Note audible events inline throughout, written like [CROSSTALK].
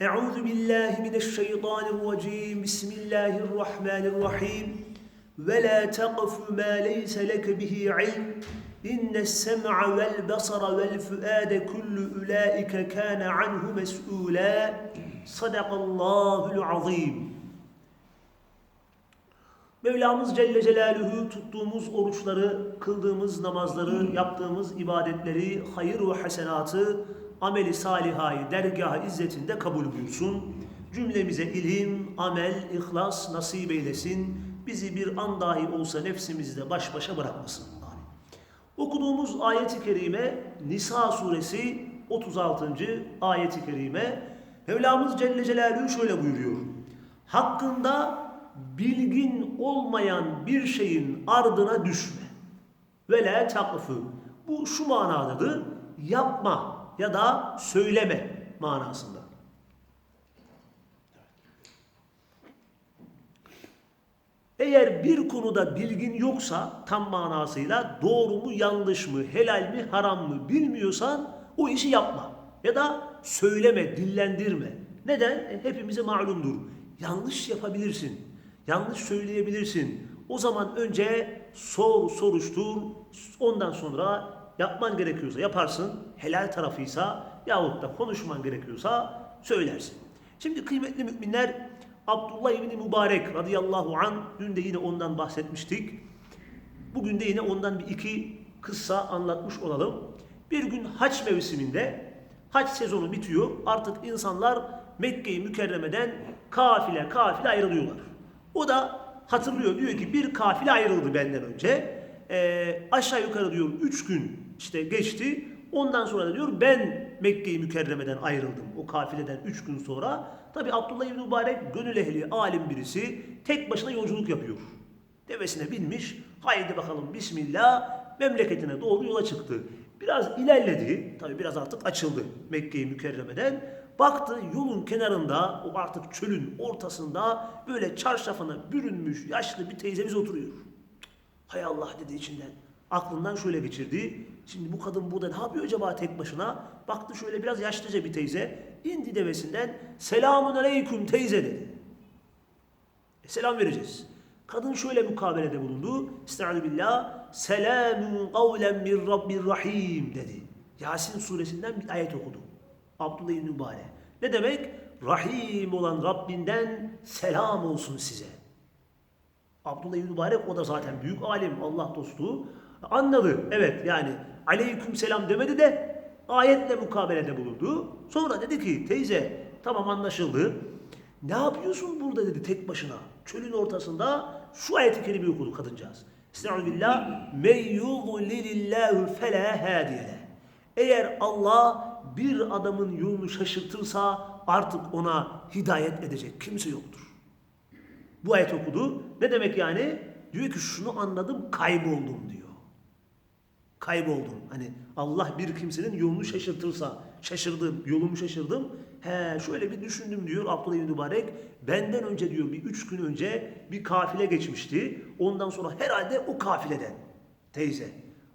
Euzu billahi mineşşeytanirracim. Bismillahirrahmanirrahim. Ve la taqfu ma leysa leke bihi ilm. İnne's sem'a vel basara vel fuade kullu ulaika kana anhu mes'ula. Sadakallahu'l azim. Mevlamız Celle Celaluhu tuttuğumuz oruçları, kıldığımız namazları, yaptığımız ibadetleri, hayır ve hasenatı ameli salihayı dergah izzetinde kabul buyursun. Cümlemize ilim, amel, ihlas nasip eylesin. Bizi bir an dahi olsa nefsimizle baş başa bırakmasın. Amin. Okuduğumuz ayeti kerime Nisa suresi 36. ayeti kerime Mevlamız Celle Celaluhu şöyle buyuruyor. Hakkında bilgin olmayan bir şeyin ardına düşme. Ve la. Bu şu manadadır. Yapma ya da söyleme manasında. Eğer bir konuda bilgin yoksa tam manasıyla doğru mu yanlış mı helal mi haram mı bilmiyorsan o işi yapma. Ya da söyleme, dillendirme. Neden? E, hepimize malumdur. Yanlış yapabilirsin. Yanlış söyleyebilirsin. O zaman önce sor, soruştur. Ondan sonra yapman gerekiyorsa yaparsın. Helal tarafıysa yahut da konuşman gerekiyorsa söylersin. Şimdi kıymetli müminler Abdullah İbni Mübarek radıyallahu an dün de yine ondan bahsetmiştik. Bugün de yine ondan bir iki kıssa anlatmış olalım. Bir gün haç mevsiminde haç sezonu bitiyor. Artık insanlar Mekke-i Mükerreme'den kafile kafile ayrılıyorlar. O da hatırlıyor diyor ki bir kafile ayrıldı benden önce. Ee, aşağı yukarı diyor üç gün işte geçti. Ondan sonra da diyor ben Mekke-i Mükerreme'den ayrıldım. O kafileden üç gün sonra. Tabi Abdullah İbni Mübarek gönül ehli, alim birisi tek başına yolculuk yapıyor. Devesine binmiş. Haydi bakalım Bismillah memleketine doğru yola çıktı. Biraz ilerledi. Tabi biraz artık açıldı Mekke-i Mükerreme'den. Baktı yolun kenarında o artık çölün ortasında böyle çarşafına bürünmüş yaşlı bir teyzemiz oturuyor. Hay Allah dedi içinden. Aklından şöyle geçirdi. Şimdi bu kadın burada ne yapıyor acaba tek başına? Baktı şöyle biraz yaşlıca bir teyze. indi devesinden selamun aleyküm teyze dedi. E, selam vereceğiz. Kadın şöyle mukabelede bulundu. Estaizu billah. Selamun kavlen min rabbir rahim dedi. Yasin suresinden bir ayet okudu. Abdullah İbni Mübarek. Ne demek? Rahim olan Rabbinden selam olsun size. Abdullah İbni Mübarek o da zaten büyük alim, Allah dostu. Anladı. Evet yani aleyküm selam demedi de ayetle mukabelede bulundu. Sonra dedi ki teyze tamam anlaşıldı. Ne yapıyorsun burada dedi tek başına. Çölün ortasında şu ayeti kerimeyi okudu kadıncağız. Estağfirullah. Men yudlilillahu fela hadiyele. Eğer Allah bir adamın yolunu şaşırtırsa artık ona hidayet edecek kimse yoktur. Bu ayet okudu. Ne demek yani? Diyor ki şunu anladım kayboldum diyor. Kayboldum. Hani Allah bir kimsenin yolunu şaşırtırsa şaşırdım, yolumu şaşırdım. He şöyle bir düşündüm diyor Abdullah İbni Mübarek. Benden önce diyor bir üç gün önce bir kafile geçmişti. Ondan sonra herhalde o kafileden teyze.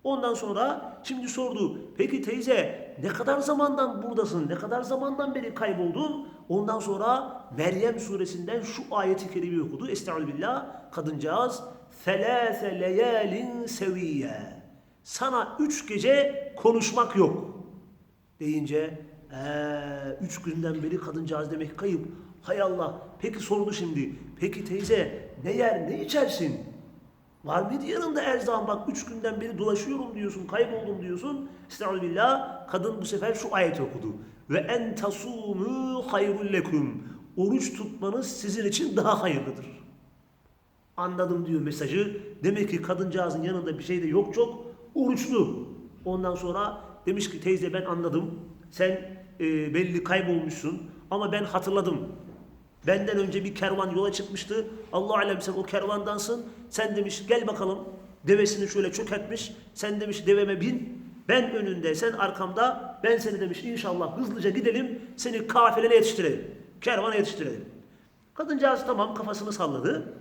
Ondan sonra şimdi sordu. Peki teyze ne kadar zamandan buradasın? Ne kadar zamandan beri kayboldun? Ondan sonra Meryem suresinden şu ayeti kerimeyi okudu. Estağfirullah. Kadıncağız. Felâse leyâlin seviyye. Sana üç gece konuşmak yok. Deyince ee, üç günden beri kadıncağız demek kayıp. Hay Allah. Peki sordu şimdi. Peki teyze ne yer ne içersin? Var mıydı yanında erzağın bak üç günden beri dolaşıyorum diyorsun, kayboldum diyorsun. Estağfirullah. Kadın bu sefer şu ayeti okudu. Ve en tasumu hayrul lekum. Oruç tutmanız sizin için daha hayırlıdır. Anladım diyor mesajı. Demek ki kadıncağızın yanında bir şey de yok çok. Oruçlu. Ondan sonra demiş ki teyze ben anladım. Sen e, belli kaybolmuşsun ama ben hatırladım. Benden önce bir kervan yola çıkmıştı. Allah alem sen o kervandansın. Sen demiş gel bakalım. Devesini şöyle çökertmiş. Sen demiş deveme bin. Ben önünde, sen arkamda. Ben seni demiş inşallah hızlıca gidelim. Seni kafilene yetiştirelim. Kervana yetiştirelim. Kadıncağız tamam kafasını salladı.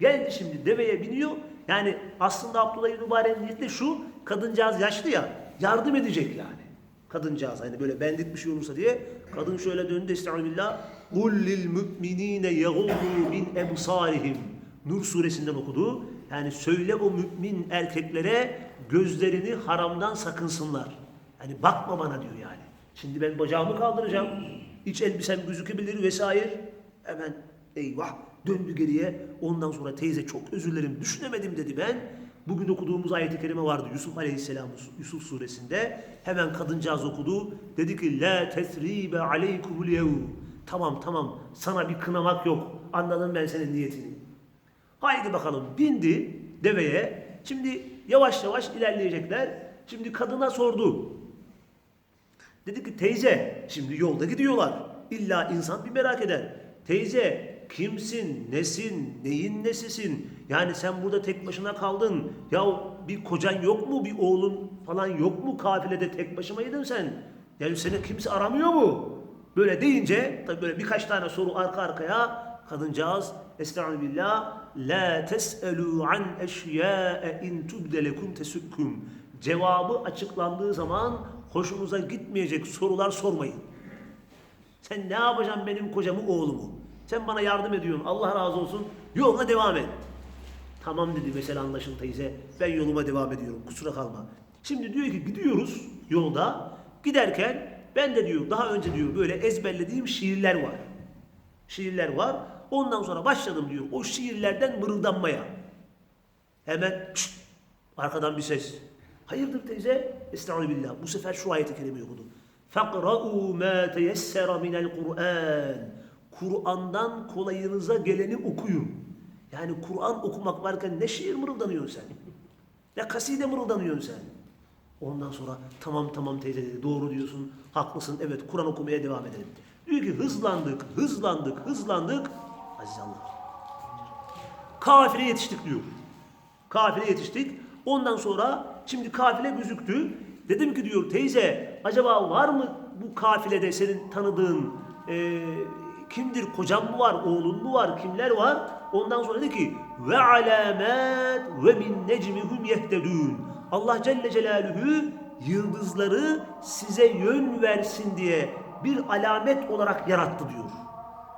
Geldi şimdi deveye biniyor. Yani aslında Abdullah İbni Mübarek'in niyeti de şu. Kadıncağız yaşlı ya. Yardım edecek yani. Kadıncağız hani böyle bendik bir şey olursa diye. Kadın şöyle döndü estağfirullah. قُلْ لِلْمُؤْمِن۪ينَ يَغُضُّوا مِنْ اَبْصَارِهِمْ Nur suresinden okudu. Yani söyle o mümin erkeklere gözlerini haramdan sakınsınlar. Hani bakma bana diyor yani. Şimdi ben bacağımı kaldıracağım. İç elbisem gözükebilir vesaire. Hemen eyvah döndü geriye. Ondan sonra teyze çok özür dilerim düşünemedim dedi ben. Bugün okuduğumuz ayet-i kerime vardı Yusuf Aleyhisselam Yusuf suresinde. Hemen kadıncağız okudu. Dedi ki la tesribe aleykumul. Tamam tamam sana bir kınamak yok. Anladım ben senin niyetini. Haydi bakalım bindi deveye. Şimdi yavaş yavaş ilerleyecekler. Şimdi kadına sordu. Dedi ki teyze şimdi yolda gidiyorlar. İlla insan bir merak eder. Teyze kimsin, nesin, neyin nesisin? Yani sen burada tek başına kaldın. Ya bir kocan yok mu, bir oğlun falan yok mu? Kafilede tek başımaydın sen. Yani seni kimse aramıyor mu? Böyle deyince tabii böyle birkaç tane soru arka arkaya kadıncağız Estağfirullah la teselu an eşya'e in tubde lekum tesukkum. Cevabı açıklandığı zaman hoşunuza gitmeyecek sorular sormayın. Sen ne yapacaksın benim kocamı oğlumu? Sen bana yardım ediyorsun. Allah razı olsun. Yoluna devam et. Tamam dedi mesela anlaşın teyze. Ben yoluma devam ediyorum. Kusura kalma. Şimdi diyor ki gidiyoruz yolda. Giderken ben de diyor daha önce diyor böyle ezberlediğim şiirler var. Şiirler var. Ondan sonra başladım diyor o şiirlerden mırıldanmaya. Hemen "Şşt!" arkadan bir ses. Hayırdır teyze? Estağfirullah. Bu sefer şu ayeti kerimeyi okudu. فَقْرَؤُوا مَا تَيَسَّرَ مِنَ الْقُرْآنِ Kur'an'dan kolayınıza geleni okuyun. Yani Kur'an okumak varken ne şiir mırıldanıyorsun sen? Ne kaside mırıldanıyorsun sen? Ondan sonra tamam tamam teyze dedi doğru diyorsun haklısın evet Kur'an okumaya devam edelim. Diyor ki hızlandık hızlandık hızlandık Aziz Allah. Kafile yetiştik diyor. Kafile yetiştik. Ondan sonra şimdi kafile gözüktü. Dedim ki diyor teyze acaba var mı bu kafilede senin tanıdığın e, kimdir? Kocan mı var? Oğlun mu var? Kimler var? Ondan sonra dedi ki ve alamet ve min necmihum yehtedun. Allah Celle Celaluhu yıldızları size yön versin diye bir alamet olarak yarattı diyor.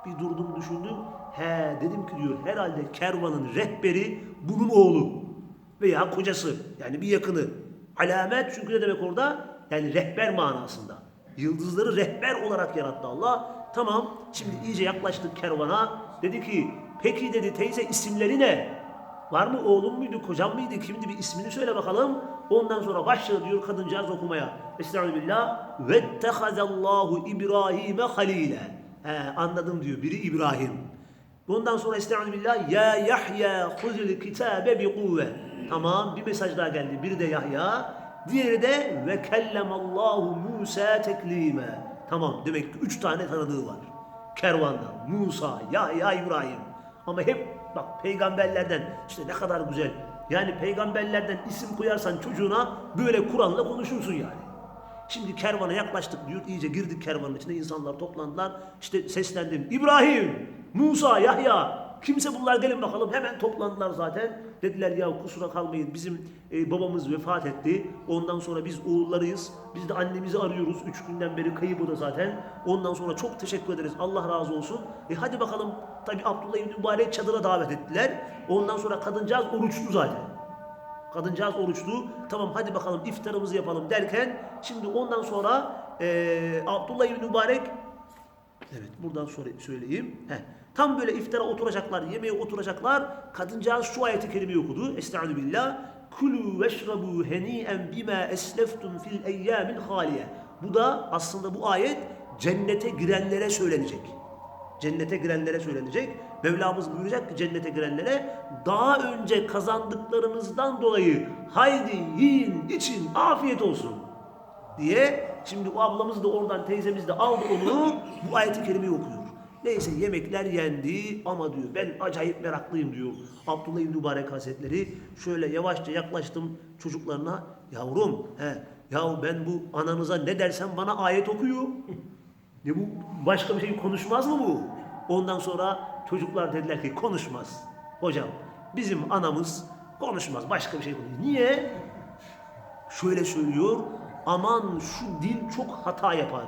Bir durdum düşündüm. He dedim ki diyor herhalde kervanın rehberi bunun oğlu veya kocası yani bir yakını. Alamet çünkü ne demek orada? Yani rehber manasında. Yıldızları rehber olarak yarattı Allah. Tamam şimdi iyice yaklaştık kervana. Dedi ki peki dedi teyze isimleri ne? Var mı oğlum muydu, kocam mıydı, kimdi bir ismini söyle bakalım. Ondan sonra başladı diyor kadıncağız okumaya. Estağfirullah. Vettehazallahu İbrahim'e halile. He, anladım diyor. Biri İbrahim. Bundan sonra estağfirullah. Ya Yahya huzul kitabe bi kuvve. Tamam bir mesaj daha geldi. Biri de Yahya. Diğeri de ve kellemallahu Musa teklime. Tamam demek ki üç tane tanıdığı var. Kervandan. Musa, Yahya, İbrahim. Ama hep bak peygamberlerden işte ne kadar güzel. Yani peygamberlerden isim koyarsan çocuğuna böyle Kur'an'la konuşursun yani. Şimdi kervana yaklaştık diyor. İyice girdik kervanın içine. insanlar toplandılar. İşte seslendim. İbrahim, Musa, Yahya. Kimse bunlar gelin bakalım. Hemen toplandılar zaten. Dediler ya kusura kalmayın. Bizim e, babamız vefat etti. Ondan sonra biz oğullarıyız. Biz de annemizi arıyoruz. Üç günden beri kayıp o da zaten. Ondan sonra çok teşekkür ederiz. Allah razı olsun. E hadi bakalım. Tabi Abdullah İbni Mübarek çadıra davet ettiler. Ondan sonra kadıncağız oruçlu zaten. Kadıncağız oruçlu. Tamam hadi bakalım iftarımızı yapalım derken şimdi ondan sonra eee Abdullah İbni Mübarek evet buradan sonra söyleyeyim. Heh. Tam böyle iftara oturacaklar, yemeğe oturacaklar. Kadıncağız şu ayeti kerimeyi okudu. Estaizu billah. Kulu veşrabu heni'en bima esleftum fil eyyamil haliye. Bu da aslında bu ayet cennete girenlere söylenecek. Cennete girenlere söylenecek. Mevlamız buyuracak ki cennete girenlere daha önce kazandıklarınızdan dolayı haydi yiyin için afiyet olsun diye şimdi o ablamız da oradan teyzemiz de aldı onu bu ayeti kerimeyi okuyor. Neyse yemekler yendi ama diyor ben acayip meraklıyım diyor. Abdullah İbni Mübarek Hazretleri şöyle yavaşça yaklaştım çocuklarına. Yavrum he, yahu ben bu ananıza ne dersem bana ayet okuyor. [LAUGHS] Ne bu başka bir şey konuşmaz mı bu? Ondan sonra çocuklar dediler ki konuşmaz. Hocam bizim anamız konuşmaz başka bir şey konuşuyor. Niye? Şöyle söylüyor. Aman şu dil çok hata yapar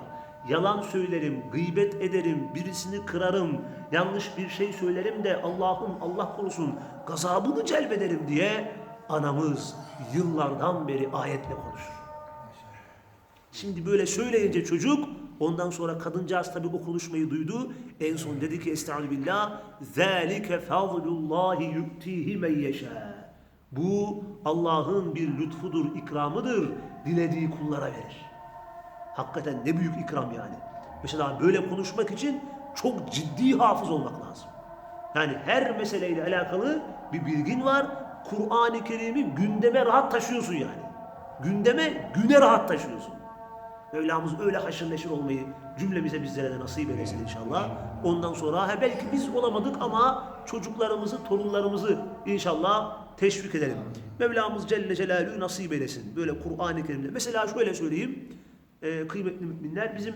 Yalan söylerim, gıybet ederim, birisini kırarım, yanlış bir şey söylerim de Allah'ım Allah korusun gazabını celbederim diye anamız yıllardan beri ayetle konuşur. Şimdi böyle söyleyince çocuk ondan sonra kadıncağız tabi o konuşmayı duydu. En son dedi ki Estaizu billah ذَٰلِكَ فَضْلُ اللّٰهِ يُؤْتِيهِ مَنْ يَشَاءُ Bu Allah'ın bir lütfudur, ikramıdır. Dilediği kullara verir. Hakikaten ne büyük ikram yani. Mesela böyle konuşmak için çok ciddi hafız olmak lazım. Yani her meseleyle alakalı bir bilgin var. Kur'an-ı Kerim'i gündeme rahat taşıyorsun yani. Gündeme, güne rahat taşıyorsun. Mevlamız öyle haşır neşir olmayı cümlemize bizlere de nasip eylesin inşallah. Ondan sonra he belki biz olamadık ama çocuklarımızı, torunlarımızı inşallah teşvik edelim. Mevlamız Celle Celaluhu nasip eylesin. Böyle Kur'an-ı Kerim'de. Mesela şöyle söyleyeyim. Ee, kıymetli müminler bizim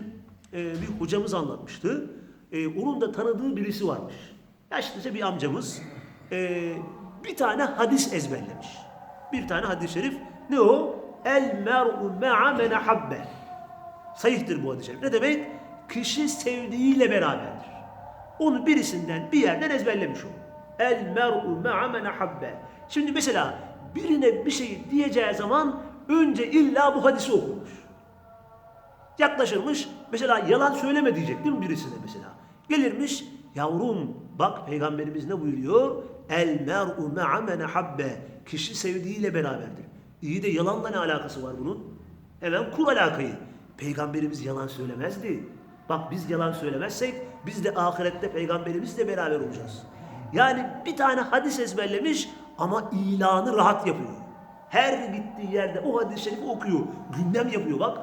e, bir hocamız anlatmıştı. Ee, onun da tanıdığı birisi varmış. Yaşlıca bir amcamız. Ee, bir tane hadis ezberlemiş. Bir tane hadis-i şerif. Ne o? El mer'u me'a men habbe. Sayıhtır bu hadis-i şerif. Ne demek? Kişi sevdiğiyle beraberdir. Onu birisinden bir yerden ezberlemiş o. El mer'u me'a men habbe. Şimdi mesela birine bir şey diyeceği zaman önce illa bu hadisi okurmuş. Yaklaşırmış. Mesela yalan söyleme diyecek değil mi birisine mesela? Gelirmiş. Yavrum bak peygamberimiz ne buyuruyor? El mer'u me'a habbe. Kişi sevdiğiyle beraberdir. İyi de yalanla ne alakası var bunun? Hemen kur alakayı. Peygamberimiz yalan söylemezdi. Bak biz yalan söylemezsek biz de ahirette peygamberimizle beraber olacağız. Yani bir tane hadis ezberlemiş ama ilanı rahat yapıyor. Her gittiği yerde o hadis-i şerifi okuyor. Gündem yapıyor bak.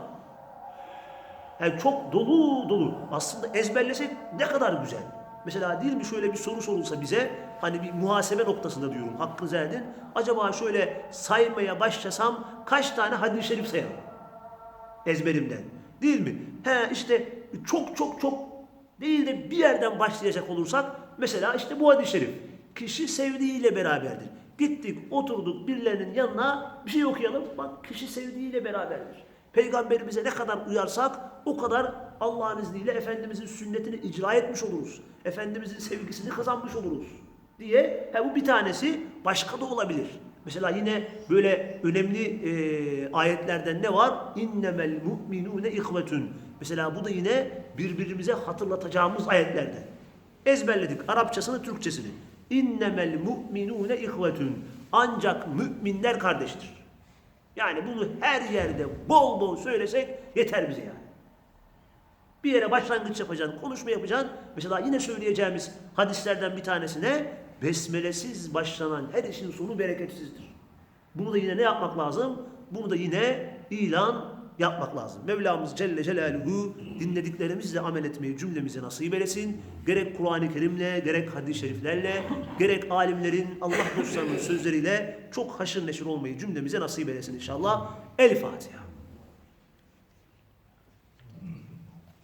Yani çok dolu dolu. Aslında ezberlesek ne kadar güzel. Mesela değil mi şöyle bir soru sorulsa bize hani bir muhasebe noktasında diyorum hakkınızı edin. Acaba şöyle saymaya başlasam kaç tane hadis-i şerif sayarım? Ezberimden. Değil mi? He işte çok çok çok değil de bir yerden başlayacak olursak mesela işte bu hadis-i şerif. Kişi sevdiğiyle beraberdir. Gittik oturduk birilerinin yanına bir şey okuyalım. Bak kişi sevdiğiyle beraberdir. Peygamberimize ne kadar uyarsak o kadar Allah'ın izniyle Efendimizin sünnetini icra etmiş oluruz. Efendimizin sevgisini kazanmış oluruz diye. He, bu bir tanesi başka da olabilir. Mesela yine böyle önemli e, ayetlerden ne var? İnnemel mu'minune ihvetun. Mesela bu da yine birbirimize hatırlatacağımız ayetlerden. Ezberledik Arapçasını, Türkçesini. İnnemel mu'minune ihvetun. Ancak müminler kardeştir. Yani bunu her yerde bol bol söylesek yeter bize yani. Bir yere başlangıç yapacaksın, konuşma yapacaksın. Mesela yine söyleyeceğimiz hadislerden bir tanesine besmelesiz başlanan her işin sonu bereketsizdir. Bunu da yine ne yapmak lazım? Bunu da yine ilan yapmak lazım. Mevlamız Celle Celaluhu dinlediklerimizle amel etmeyi cümlemize nasip eylesin. Gerek Kur'an-ı Kerim'le, gerek hadis-i şeriflerle, gerek alimlerin, Allah dostlarının sözleriyle çok haşır neşir olmayı cümlemize nasip eylesin inşallah. El Fatiha.